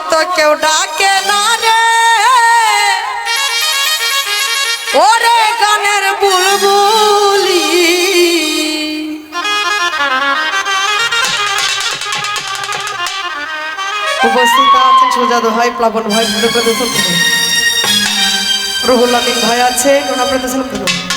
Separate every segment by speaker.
Speaker 1: মতো কেউ ডাকে না রে। ওরে গানের বুলবুলি। উপস্থিত আছেন সুজাদ ভাই, প্লাবন ভাই প্রদর্শন রুহুল আমিন ভাই আছে, ওনার প্রদর্শন করুন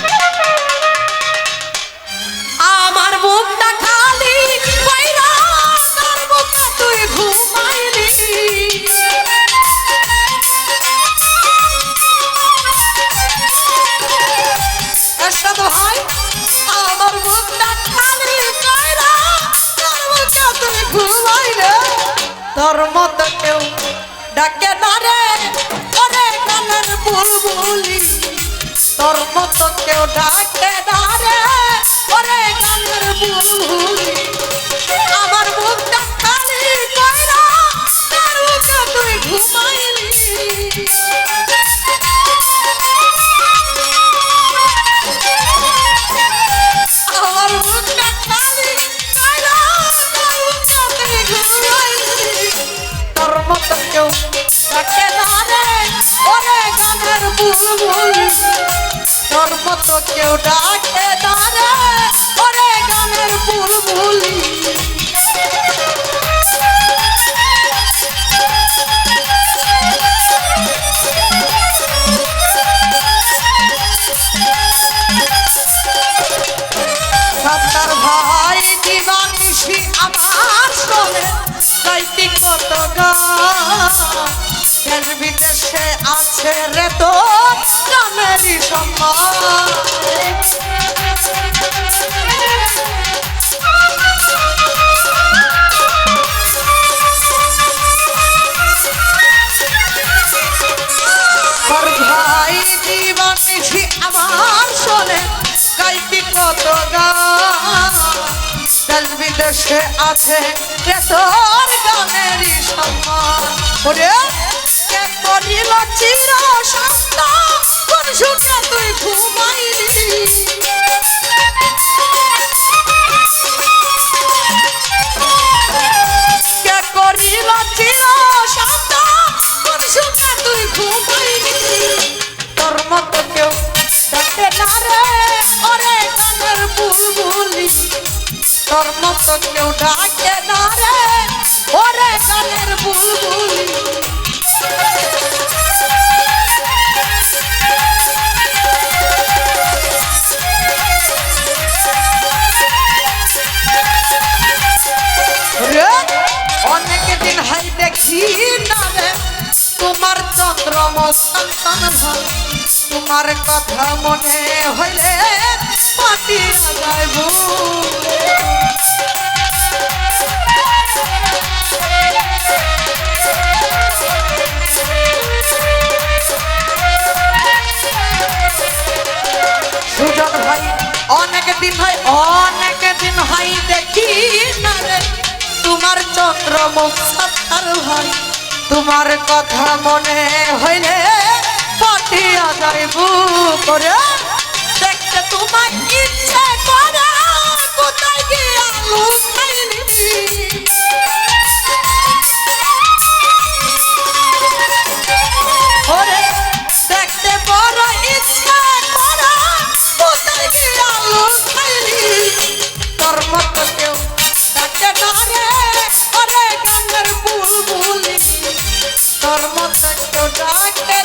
Speaker 1: তোর মত কেউ ডাকে না রে। ওরে গানের বুলবুলি, তোর মত কেউ ডাকে না রে। ওরে গানের বুলবুলি, আমার মুখটা কেউ ডাকে না ওরে গানের বুলবুলি তোর মতো কেউ ডাকে না ওরে গানের বুলবুলি সাত্তার ভাই দিবানিসি আমার শোনে? গাইতি কত গান বিদেশে আছে রে তো গানেরই সম্মান। আমার শোনে গাইতি কত দেশ বিদেশে আছে রে তোর সম্মান। ওরে করিল চির কোন শুনে তুই ঘুমাইলি। তোর মতো কেউ ডাকে না রে। ওরে গানের বুলবুলি। দেখি না রে। তোমার তোমার কথা মনে হইলে পাটিয়া যাইব সুজন ভাই, অনেক দিন হয়, অনেক দিন হয়, দেখি না রে। তোমার চন্দ্র মুখার ভাই, তোমার কথা মনে হইলে পাঠিয়া যাইব করে। দেখতে তোমার ইচ্ছে গানের বুলবুলি তোর ডাকে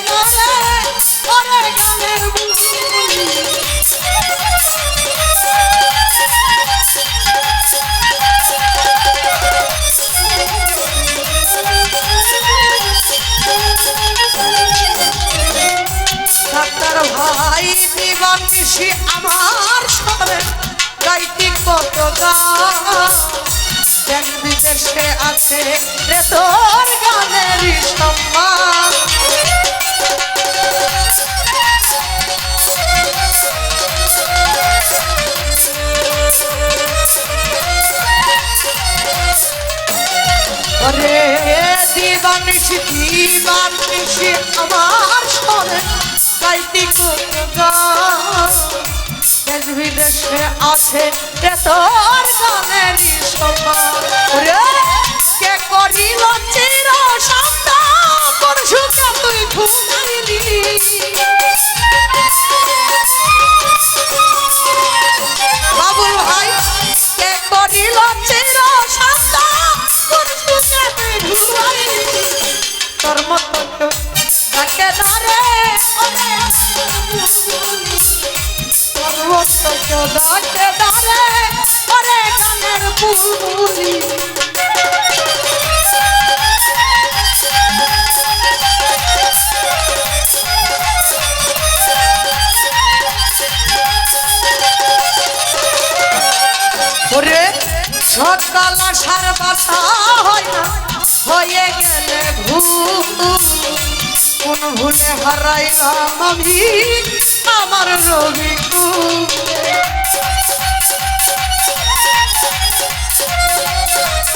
Speaker 1: ভাই দিবানিসি আমার সরে গাইতি কত গান। বিদেশে আছে রে তোর গানেরই সম্মান রে দিবানিসি দিবানিসি আমার সরে গাইতি কত গান। আছে রে তোর জানেরই কে করিল চির
Speaker 2: শান্ত কোন সুখে
Speaker 1: বাবুল ভাই, কে
Speaker 2: করিল চির ওরে
Speaker 1: সকাল আসার হয় গেলে ভুল কোন ভুলে হারাইলাম আমি আমার রবি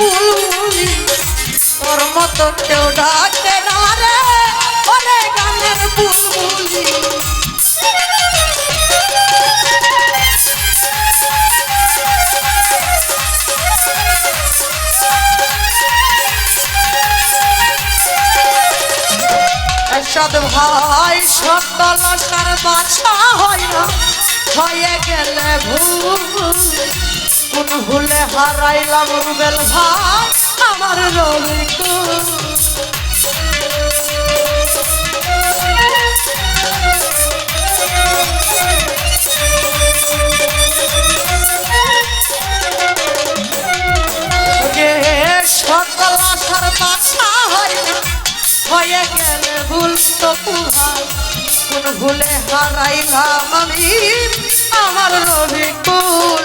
Speaker 2: বুলবুলি
Speaker 1: তোর মতো কেউ ডাকে
Speaker 2: না রে ওরে গানের বুলবুলি।
Speaker 1: এরশাদ ভাই সকাল আসার বাসা হয় না, হয়ে গেলে ভুল। কোন ভুলে হারাইলাম রুবেল ভাই, আমার রবি কুল যে সকাল আসার বাসা না গেলে ভুল তো ভাই কোন ভুলে হারাইলাম আমি, আমার রবি কুল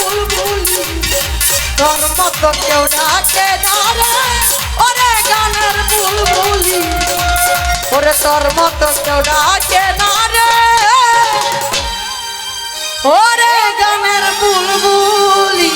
Speaker 2: বুলবুলি
Speaker 1: তোর মতো কেউ ডাকে
Speaker 2: ওরে গানের বুলবুলি
Speaker 1: ওরে তোর মতো কেউ ওরে গানের বুলবুলি।